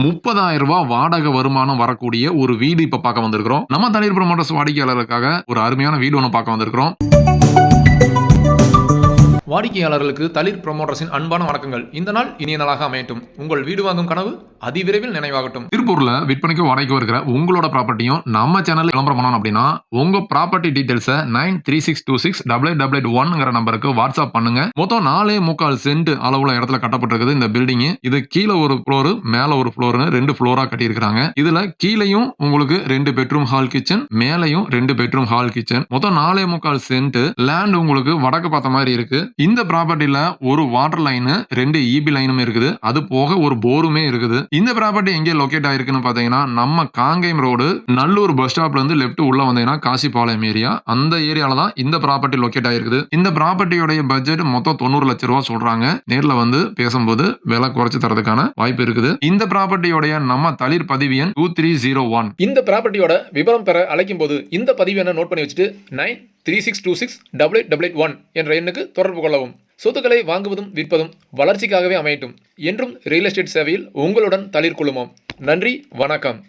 முப்பதாயிரம் ரூபாய் வாடகை வருமானம் வரக்கூடிய ஒரு வீடு இப்ப பார்க்க வந்திருக்கிறோம். நம்ம தனியார் ப்ரமோட்டர்ஸ் வாடிக்கையாளர்களுக்காக ஒரு அருமையான வீடு ஒன்று பார்க்க வந்திருக்கிறோம். வாடிக்கையாளர்களுக்கு தளிர் ப்ரொமோட்டர்ஸின் அன்பான வணக்கங்கள். இந்த நாள் இனிய நாளாக அமையட்டும். உங்கள் வீடு வாங்கும் கனவு அதிவிரைவில் நினைவாகட்டும். திருப்பூர்ல விற்பனைக்கு வாடகைக்கு இருக்கிற உங்களோட ப்ராப்பர்ட்டியும் நம்ம சேனல் விளம்பரம் பண்ணணும் அப்படின்னா உங்க property டீடைல்ஸை nine three six two six double eight double eight ஒன்ங்கிற நம்பருக்கு வாட்ஸ்அப் பண்ணுங்க. மொத்தம் நாலே முக்கால் சென்ட் அளவுல இடத்துல கட்டப்பட்டிருக்குது இந்த பில்டிங் இது கீழே ஒரு ஃப்ளோர் மேல ஒரு ஃப்ளோர்னு ரெண்டு ஃப்ளோரா கட்டியிருக்காங்க இதுல கீழையும் உங்களுக்கு ரெண்டு பெட்ரூம் ஹால் கிச்சன் மேலையும் ரெண்டு பெட்ரூம் ஹால் கிச்சன் மொத்தம் நாலே முக்கால் சென்ட் லேண்ட் உங்களுக்கு வடக்கு பார்த்த மாதிரி இருக்கு. இந்த ப்ராப்பர்ட்டில ஒரு வாட்டர் லைனு ரெண்டு இபி லைனும் இருக்குது. அது போக ஒரு போருமே இருக்குது. இந்த ப்ராப்பர்ட்டி எங்கே லொக்கேட் ஆயிருக்குன்னு பாத்தீங்கன்னா நம்ம காங்கேயம் ரோடு நல்லூர் பஸ் ஸ்டாப்ல இருந்து லெஃப்ட் உள்ள வந்தீங்கன்னா காசிபாளையம் ஏரியா அந்த ஏரியால தான் இந்த ப்ராப்பர்ட்டி லொக்கேட் ஆயிருக்குது. இந்த ப்ராப்பர்ட்டியோடைய பட்ஜெட் மொத்தம் தொண்ணூறு லட்ச ரூபா சொல்றாங்க. நேர்ல வந்து பேசும்போது விலை குறைச்சு தரதுக்கான வாய்ப்பு இருக்குது. இந்த ப்ராப்பர்ட்டியோடைய நம்ம தளிர் பதிவு எண் டூ த்ரீ ஜீரோ ஒன் இந்த ப்ராப்பர்ட்டியோட விவரம் பெற அழைக்கும் போது இந்த பதிவு என்ன நோட் பண்ணி வச்சுட்டு nine three six two six double eight double eight one என்ற எண்ணுக்கு தொடர்பு கொள்ளவும். சொத்துக்களை வாங்குவதும் விற்பதும் வளர்ச்சிக்காகவே அமையட்டும் என்றும் ரியல் எஸ்டேட் சேவையில் உங்களுடன் தளிர் குழுமம் நன்றி வணக்கம்.